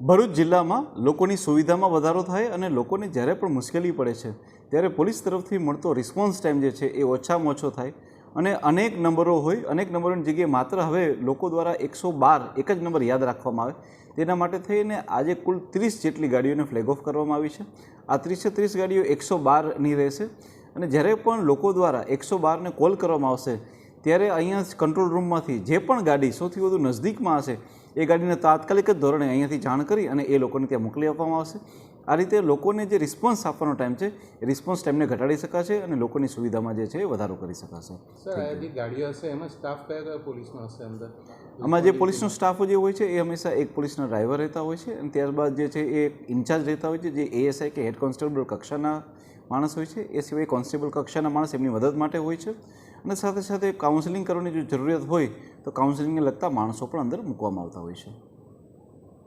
ભરૂચ જિલ્લામાં લોકોની સુવિધામાં વધારો થાય અને લોકોને જ્યારે પણ મુશ્કેલી પડે છે, ત્યારે પોલીસ તરફથી મળતો રિસ્પોન્સ ટાઈમ જે છે એ ઓછામાં ઓછો થાય. અને અનેક નંબરો હોય, અનેક નંબરોની જગ્યાએ માત્ર હવે લોકો દ્વારા એકસો બાર એક જ નંબર યાદ રાખવામાં આવે. તેના માટે થઈને આજે કુલ ત્રીસ જેટલી ગાડીઓને ફ્લેગ ઓફ કરવામાં આવી છે. આ ત્રીસે ત્રીસ ગાડીઓ એકસો બારની રહેશે. અને જ્યારે પણ લોકો દ્વારા એકસો બારને કોલ કરવામાં આવશે ત્યારે અહીંયા કંટ્રોલ રૂમમાંથી જે પણ ગાડી સૌથી વધુ નજદીકમાં હશે એ ગાડીને તાત્કાલિક જ ધોરણે અહીંયાથી જાણ કરી અને એ લોકોને ત્યાં મોકલી આપવામાં આવશે. આ રીતે લોકોને જે રિસ્પોન્સ આપવાનો ટાઈમ છે એ રિસ્પોન્સ ટાઈમને ઘટાડી શકાશે અને લોકોની સુવિધામાં જે છે એ વધારો કરી શકાશે. સર આ જે ગાડીઓ હશે એમાં સ્ટાફ કયા કયા પોલીસનો હશે અંદર? આમાં જે પોલીસનો સ્ટાફ જે હોય છે એ હંમેશા એક પોલીસના ડ્રાઈવર રહેતા હોય છે અને ત્યારબાદ જે છે એ ઇન્ચાર્જ રહેતા હોય છે જે એએસઆઈ કે હેડ કોન્સ્ટેબલ કક્ષાના માણસ હોય છે, એ સિવાય કોન્સ્ટેબલ કક્ષાના માણસ એમની મદદ માટે હોય છે. અને સાથે સાથે કાઉન્સેલિંગ કરવાની જો જરૂરિયાત હોય, તો કાઉન્સેલિંગને લગતા માણસો પણ અંદર મૂકવામાં આવતા હોય છે.